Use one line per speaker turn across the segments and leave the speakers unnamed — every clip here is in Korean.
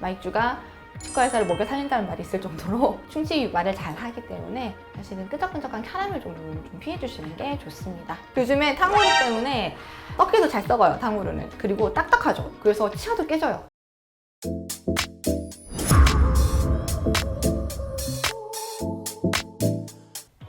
마이쮸가 치과의사를 먹여 살린다는 말이 있을 정도로 충치 유발을 잘 하기 때문에 사실은 끄적끄적한 캐러멜 종류는 좀 피해 주시는 게 좋습니다. 요즘에 탕후루 때문에 썩기도 잘 썩어요, 탕후루는. 그리고 딱딱하죠. 그래서 치아도 깨져요.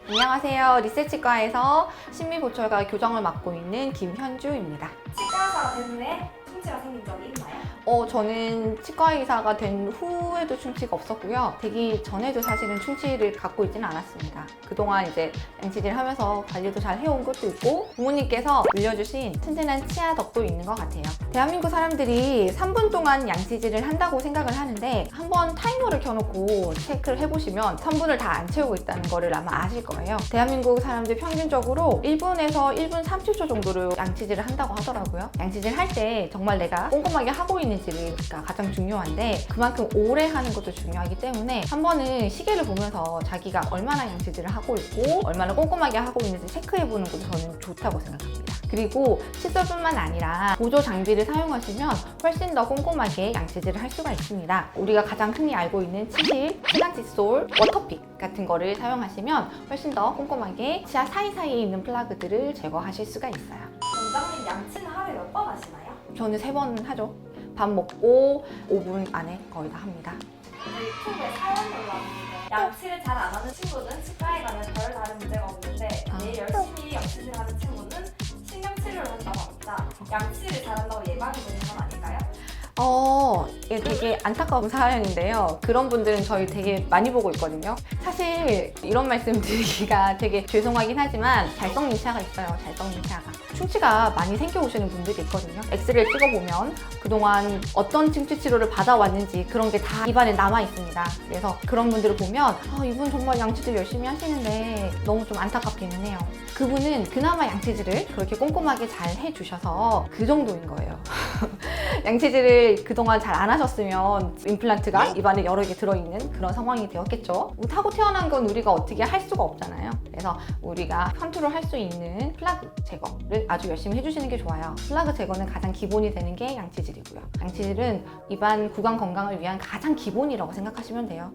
안녕하세요. 리셋치과에서 신미보철과 교정을 맡고 있는 김현주입니다.
치과의사가 된 후에 충치가 생긴 적이 있나요?
어, 저는 치과 의사가 된 후에도 충치가 없었고요. 되기 전에도 사실은 충치를 갖고 있지는 않았습니다. 그동안 이제 양치질 하면서 관리도 잘 해온 것도 있고 부모님께서 물려주신 튼튼한 치아 덕도 있는 것 같아요. 대한민국 사람들이 3분 동안 양치질을 한다고 생각을 하는데 한번 타이머를 켜놓고 체크를 해보시면 3분을 다 안 채우고 있다는 거를 아마 아실 거예요. 대한민국 사람들 평균적으로 1분에서 1분 30초 정도로 양치질을 한다고 하더라고요. 양치질 할 때 정말 내가 꼼꼼하게 하고 있는지가 가장 중요한데 그만큼 오래 하는 것도 중요하기 때문에 한 번은 시계를 보면서 자기가 얼마나 양치질을 하고 있고 얼마나 꼼꼼하게 하고 있는지 체크해 보는 것도 저는 좋다고 생각합니다. 그리고 칫솔뿐만 아니라 보조 장비를 사용하시면 훨씬 더 꼼꼼하게 양치질을 할 수가 있습니다. 우리가 가장 흔히 알고 있는 치실, 시간 칫솔, 워터픽 같은 거를 사용하시면 훨씬 더 꼼꼼하게 치아 사이사이에 있는 플라그들을 제거하실 수가 있어요.
원장님 하루에 몇 번 하시나요?
저는 세 번 하죠. 밥 먹고 5분 안에 거의 다 합니다.
유튜브에 사연이 올라왔는데 양치를 잘 안 하는 친구는 치과에 가면 별 다른 문제가 없는데
아.
매일 열심히 양치질 하는 친구는 신경치료를 한다고 합니다. 양치를 잘한다고 예방이 되는 건 아닐까요?
어, 이게 되게 안타까운 사연인데요. 그런 분들은 저희 되게 많이 보고 있거든요. 사실 이런 말씀 드리기가 되게 죄송하긴 하지만 잘 썩는 치아가 있어요. 잘 썩는 치아가. 충치가 많이 생겨오시는 분들이 있거든요. 엑스레이를 찍어보면 그동안 어떤 충치 치료를 받아왔는지 그런 게 다 입안에 남아 있습니다. 그래서 그런 분들을 보면 아, 이분 정말 양치질 열심히 하시는데 너무 좀 안타깝기는 해요. 그분은 그나마 양치질을 그렇게 꼼꼼하게 잘 해주셔서 그 정도인 거예요. 양치질을 그동안 잘 안 하셨으면 임플란트가 입안에 여러 개 들어있는 그런 상황이 되었겠죠. 뭐 타고 태어난 건 우리가 어떻게 할 수가 없잖아요. 그래서 우리가 컨트롤 할 수 있는 플라그 제거를 아주 열심히 해주시는 게 좋아요. 플라그 제거는 가장 기본이 되는 게 양치질이고요. 양치질은 입안 구강 건강을 위한 가장 기본이라고 생각하시면 돼요.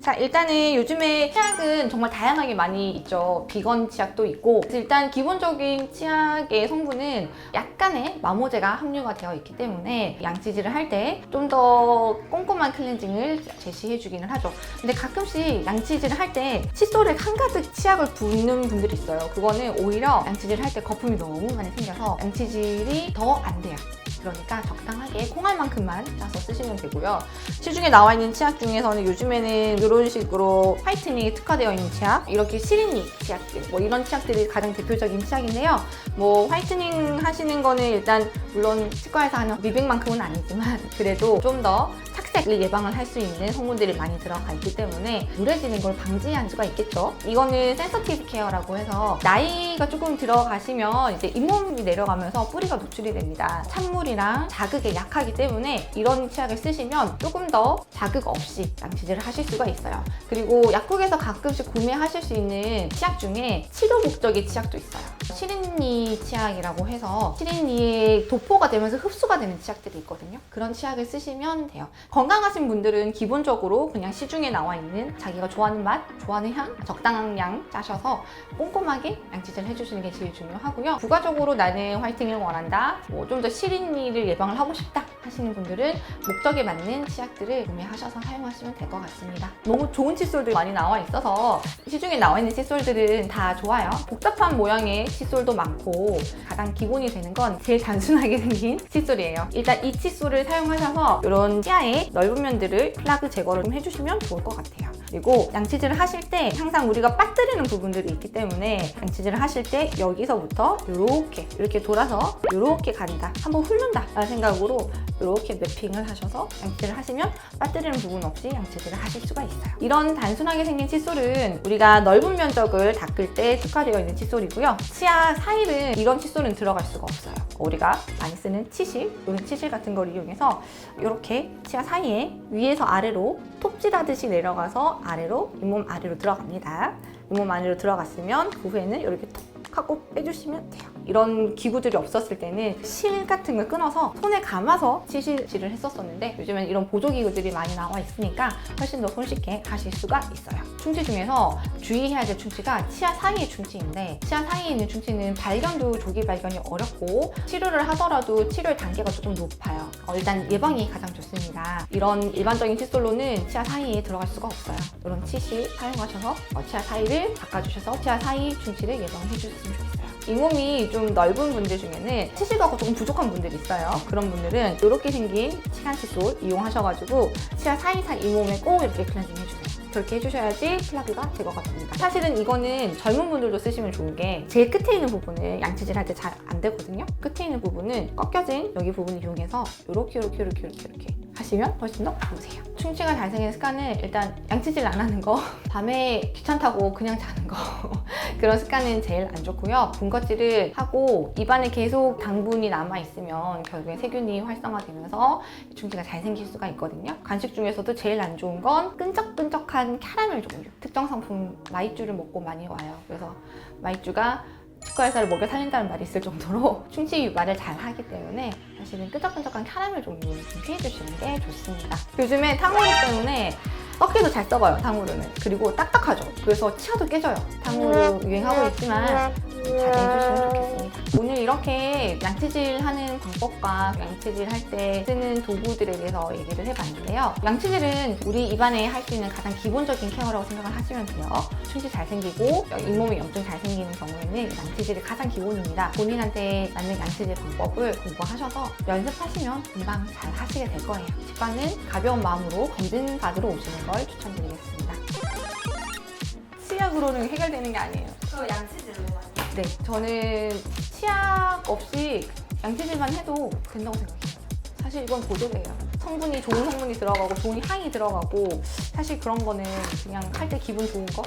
자 일단은 요즘에 치약은 정말 다양하게 많이 있죠. 비건 치약도 있고. 일단 기본적인 치약의 성분은 약간의 마모제가 함유가 되어 있기 때문에 양치질을 할 때 좀 더 꼼꼼한 클렌징을 제시해 주기는 하죠. 근데 가끔씩 양치질을 할 때 칫솔에 한가득 치약을 붓는 분들이 있어요. 그거는 오히려 양치질을 할 때 거품이 너무 많이 생겨서 양치질이 더 안 돼요 그러니까 적당하게 콩알 만큼만 짜서 쓰시면 되고요. 시중에 나와 있는 치약 중에서는 요즘에는 이런 식으로 화이트닝이 특화되어 있는 치약, 이렇게 시린니 치약들, 뭐 이런 치약들이 가장 대표적인 치약인데요. 뭐 화이트닝 하시는 거는 일단 물론 치과에서 하는 미백만큼은 아니지만 그래도 좀더 착색을 예방을 할 수 있는 성분들이 많이 들어가 있기 때문에 누래지는 걸 방지할 수가 있겠죠. 이거는 센서티브 케어라고 해서 나이가 조금 들어가시면 이제 잇몸이 내려가면서 뿌리가 노출이 됩니다. 찬물이랑 자극에 약하기 때문에 이런 치약을 쓰시면 조금 더 자극 없이 양치질을 하실 수가 있어요. 그리고 약국에서 가끔씩 구매하실 수 있는 치약 중에 치료 목적의 치약도 있어요. 시린니 치약이라고 해서 시린니의 도포가 되면서 흡수가 되는 치약들이 있거든요. 그런 치약을 쓰시면 돼요. 건강하신 분들은 기본적으로 그냥 시중에 나와 있는 자기가 좋아하는 맛, 좋아하는 향, 적당한 양 짜셔서 꼼꼼하게 양치질 해주시는 게 제일 중요하고요. 부가적으로 나는 화이팅을 원한다, 뭐 좀 더 시린니를 예방을 하고 싶다 하시는 분들은 목적에 맞는 치약들을 구매하셔서 사용하시면 될 것 같습니다. 너무 좋은 칫솔들 많이 나와 있어서 시중에 나와 있는 칫솔들은 다 좋아요. 복잡한 모양의 칫솔도 많고 가장 기본이 되는 건 제일 단순하게 생긴 칫솔이에요. 일단 이 칫솔을 사용하셔서 이런 치아의 넓은 면들을 플라그 제거를 좀 해주시면 좋을 것 같아요. 그리고 양치질을 하실 때 항상 우리가 빠뜨리는 부분들이 있기 때문에 양치질을 하실 때 여기서부터 이렇게 이렇게 돌아서 이렇게 간다 한번 훑는다 라는 생각으로 이렇게 매핑을 하셔서 양치질을 하시면 빠뜨리는 부분 없이 양치질을 하실 수가 있어요 이런 단순하게 생긴 칫솔은 우리가 넓은 면적을 닦을 때 특화되어 있는 칫솔이고요 치아 사이는 이런 칫솔은 들어갈 수가 없어요 우리가 많이 쓰는 치실 또는 치실 같은 걸 이용해서 이렇게 치아 사이에 위에서 아래로 톱질하듯이 내려가서 아래로 잇몸 아래로 들어갑니다. 잇몸 안으로 들어갔으면 그 후에는 이렇게 톡 하고 빼주시면 돼요. 이런 기구들이 없었을 때는 실 같은 걸 끊어서 손에 감아서 치실질을 했었었는데 요즘엔 이런 보조기구들이 많이 나와 있으니까 훨씬 더 손쉽게 하실 수가 있어요. 충치 중에서 주의해야 될 충치가 치아 사이의 충치인데 치아 사이에 있는 충치는 발견도 조기 발견이 어렵고 치료를 하더라도 치료의 단계가 조금 높아요. 어, 일단 예방이 가장 좋습니다. 이런 일반적인 칫솔로는 치아 사이에 들어갈 수가 없어요. 이런 치실 사용하셔서 어, 치아 사이를 닦아주셔서 치아 사이 충치를 예방해 주셨으면 좋겠어요. 잇몸이 좀 넓은 분들 중에는 치실가가 조금 부족한 분들이 있어요. 그런 분들은 이렇게 생긴 치간 칫솔 이용하셔가지고 치아 사이사이 잇몸에 꼭 이렇게 클렌징 해주세요. 그렇게 해주셔야지 플라그가 제거가 됩니다. 사실은 이거는 젊은 분들도 쓰시면 좋은 게 제일 끝에 있는 부분을 양치질 할 때 잘 안 되거든요. 끝에 있는 부분은 꺾여진 여기 부분을 이용해서 이렇게 이렇게 이렇게 이렇게 이렇게 하시면 훨씬 더 좋으세요. 충치가 잘 생기는 습관은 일단 양치질 안 하는 거, 밤에 귀찮다고 그냥 자는 거 그런 습관은 제일 안 좋고요. 분거질을 하고 입안에 계속 당분이 남아 있으면 결국에 세균이 활성화되면서 충치가 잘 생길 수가 있거든요. 간식 중에서도 제일 안 좋은 건 끈적끈적한 캐러멜 종류. 특정 상품 마이쮸를 먹고 많이 와요. 그래서 마이쮸가 치과의사를 먹여 살린다는 말이 있을 정도로 충치 유발을 잘 하기 때문에 사실은 끈적끈적한 캐러멜 종류 좀 피해 주시는 게 좋습니다. 요즘에 탕후루 때문에 썩기도 잘 썩어요, 탕후루는. 그리고 딱딱하죠. 그래서 치아도 깨져요. 탕후루 유행하고 있지만 잘 해주시면 좋겠습니다. 오늘 이렇게 양치질 하는 방법과 양치질 할 때 쓰는 도구들에 대해서 얘기를 해봤는데요. 양치질은 우리 입안에 할 수 있는 가장 기본적인 케어라고 생각을 하시면 돼요. 충치 잘 생기고 잇몸에 염증 잘 생기는 경우에는 양치질이 가장 기본입니다. 본인한테 맞는 양치질 방법을 공부하셔서 연습하시면 금방 잘 하시게 될 거예요. 치과는 가벼운 마음으로 검진 받으러 오시는 걸 추천드리겠습니다. 치약으로는 해결되는 게 아니에요.
그 양치질로만.
네, 저는 치약 없이 양치질만 해도 된다고 생각해요. 사실 이건 보조개예요. 성분이 좋은 성분이 들어가고 좋은 향이 들어가고 사실 그런 거는 그냥 할 때 기분 좋은 거